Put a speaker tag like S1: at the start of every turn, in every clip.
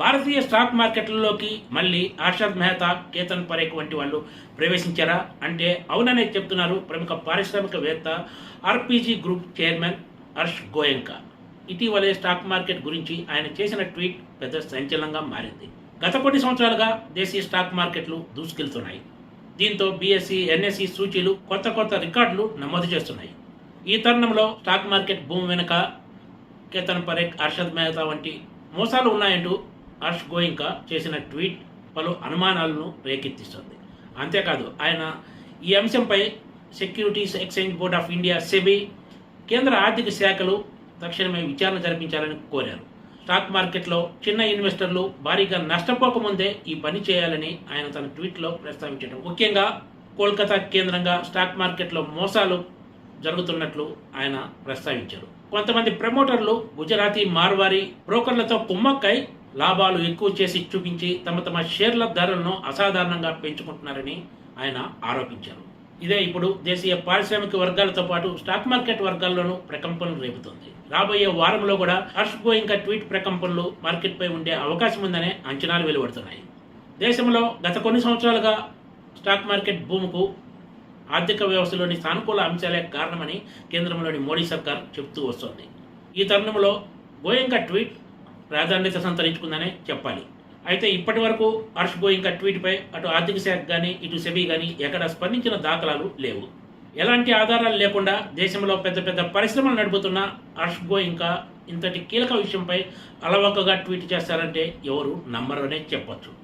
S1: భారతీయ stock మార్కెట్లలోకి మళ్ళీ హర్షద్ మెహతా కేతన్ పరేఖ్ వంటి వాళ్ళు ప్రవేశించారా? అంటే అవుననే చెప్తున్నారు ప్రముఖ పారిశ్రామికవేత్త RPG group chairman Harsh Goenka. ఇటీవలే స్టాక్ మార్కెట్ గురించి ఆయన చేసిన ట్వీట్ పెద్ద సంచలనంగా మారింది. గత కొన్ని సంవత్సరాలుగా దేశీయ స్టాక్ మార్కెట్లు దూసుకెళ్తున్నాయి. దీంతో బీఎస్సీ ఎన్ఎస్సి సూచీలు కొత్త కొత్త రికార్డులు నమోదు చేస్తున్నాయి. ఈ తరుణంలో స్టాక్ మార్కెట్ భూమి వెనుక కేతన్ పరేఖ్ హర్షద్ మెహతా వంటి మోసాలు ఉన్నాయంటూ హర్ష్ గోయింకా చేసిన ట్వీట్ పలు అనుమానాలను రేకెత్తిస్తుంది. అంతేకాదు ఆయన ఈ అంశంపై securities exchange board of India SEBI కేంద్ర ఆర్థిక శాఖలు తక్షణమే విచారణ జరిపించాలని కోరారు. స్టాక్ మార్కెట్లో చిన్న ఇన్వెస్టర్లు భారీగా నష్టపోకముందే ఈ పని చేయాలని ఆయన తన ట్వీట్లో ప్రస్తావించడం ముఖ్యంగా కోల్కతా కేంద్రంగా స్టాక్ మార్కెట్లో మోసాలు జరుగుతున్నట్లు ఆయన ప్రస్తావించారు. కొంతమంది ప్రమోటర్లు గుజరాతీ మార్వారి బ్రోకర్లతో కుమ్మక్కై లాభాలు ఎక్కువ చేసి చూపించి తమ తమ షేర్ల ధరలను అసాధారణంగా పెంచుకుంటున్నారని ఆయన ఆరోపించారు. ఇదే ఇప్పుడు దేశీయ పారిశ్రామిక వర్గాలతో పాటు స్టాక్ మార్కెట్ వర్గాల్లోనూ ప్రకంపనలు రేపుతోంది. రాబోయే వారంలో కూడా హర్ష్ గోయింకా ట్వీట్ ప్రకంపనలు మార్కెట్పై ఉండే అవకాశం ఉందనే అంచనాలు వెలువడుతున్నాయి. దేశంలో గత కొన్ని సంవత్సరాలుగా స్టాక్ మార్కెట్ భూముకు ఆర్థిక వ్యవస్థలోని సానుకూల అంశాలే కారణమని కేంద్రంలోని మోడీ సర్కార్ చెబుతూ వస్తోంది. ఈ తరుణంలో గోయంకా ట్వీట్ ప్రాధాన్యత సంతరించుకుందనే చెప్పాలి. అయితే ఇప్పటి వరకు హర్ష్ గోయింకా ట్వీట్పై అటు ఆర్థిక శాఖ కానీ ఇటు సెబీ కానీ ఎక్కడ స్పందించిన దాఖలాలు లేవు. ఎలాంటి ఆధారాలు లేకుండా దేశంలో పెద్ద పెద్ద పరిశ్రమలు నడుపుతున్న హర్ష్ ఇంకా ఇంతటి కీలక విషయంపై అలవకగా ట్వీట్ చేస్తారంటే ఎవరు నమ్మరనే చెప్పొచ్చు.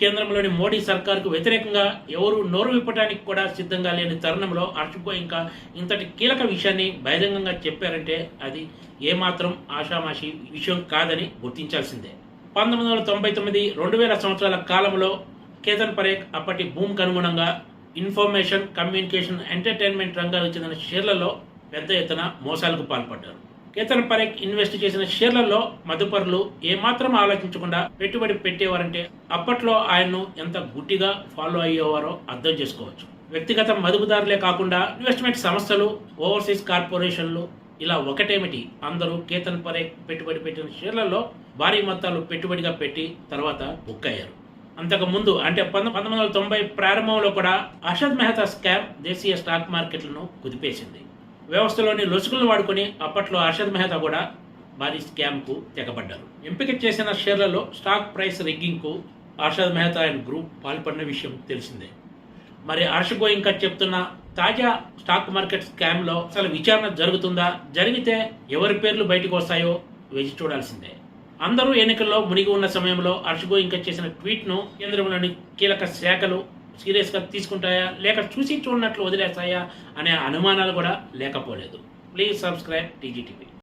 S1: కేంద్రంలోని మోడీ సర్కార్కు వ్యతిరేకంగా ఎవరు నోరు విప్పడానికి కూడా సిద్ధంగా లేని తరుణంలో హర్ష్ ఇంకా ఇంతటి కీలక విషయాన్ని బహిరంగంగా చెప్పారంటే అది ఏమాత్రం ఆషామాషి విషయం కాదని గుర్తించాల్సిందే. పంతొమ్మిది వందల తొంభై తొమ్మిది రెండు వేల సంవత్సరాల కాలంలో కేతన్ పరేఖ్ అప్పటి భూమికి అనుగుణంగా ఇన్ఫర్మేషన్ కమ్యూనికేషన్ ఎంటర్టైన్మెంట్ రంగాలకు చెందిన షేర్లలో పెద్ద ఎత్తున మోసాలకు పాల్పడ్డారు. కేతన్ పరేక్ ఇన్వెస్ట్ చేసిన షేర్లలో మదుపరులు ఏమాత్రం ఆలోచించకుండా పెట్టుబడి పెట్టేవారంటే అప్పట్లో ఆయన్ను ఎంత గుడ్డిగా ఫాలో అయ్యేవారో అర్థం చేసుకోవచ్చు. వ్యక్తిగత మదుపుదారులే కాకుండా ఇన్వెస్ట్మెంట్ సంస్థలు ఓవర్సీస్ కార్పొరేషన్లు ఇలా ఒకటేమిటి? అందరూ కేతన్ పరేక్ పెట్టుబడి పెట్టిన షేర్లలో భారీ మొత్తాలు పెట్టుబడిగా పెట్టి తర్వాత బుక్ అయ్యారు అంతకు ముందు అంటే పంతొమ్మిది పంతొమ్మిది వందల తొంభై ప్రారంభంలో కూడా అషద్ మెహతా స్కామ్ దేశీయ స్టాక్ మార్కెట్లను కుదిపేసింది. వ్యవస్థలోని లొసుగులను వాడుకొని అప్పట్లో అర్షద్ మెహతా కూడా భారీ స్కామ్కు తెగబడ్డారు. ఎంపిక చేసిన షేర్లలో స్టాక్ ప్రైస్ రెగ్గింగ్కు అర్షద్ మెహతా అండ్ గ్రూప్ పాల్పడిన విషయం తెలిసిందే. మరి హర్ష గోయింకా చెప్తున్న తాజా స్టాక్ మార్కెట్ స్కామ్లో అసలు విచారణ జరుగుతుందా? జరిగితే ఎవరి పేర్లు బయటకు వస్తాయో వేచి చూడాల్సిందే. అందరూ ఎన్నికల్లో మునిగి ఉన్న సమయంలో హర్ష గోయింకా చేసిన ట్వీట్ను కేంద్రంలోని కీలక శాఖలు సీరియస్గా తీసుకుంటాయా? లేక చూసి చూడనట్లు వదిలేస్తాయా? అనే అనుమానాలు కూడా లేకపోలేదు. Please subscribe TGTV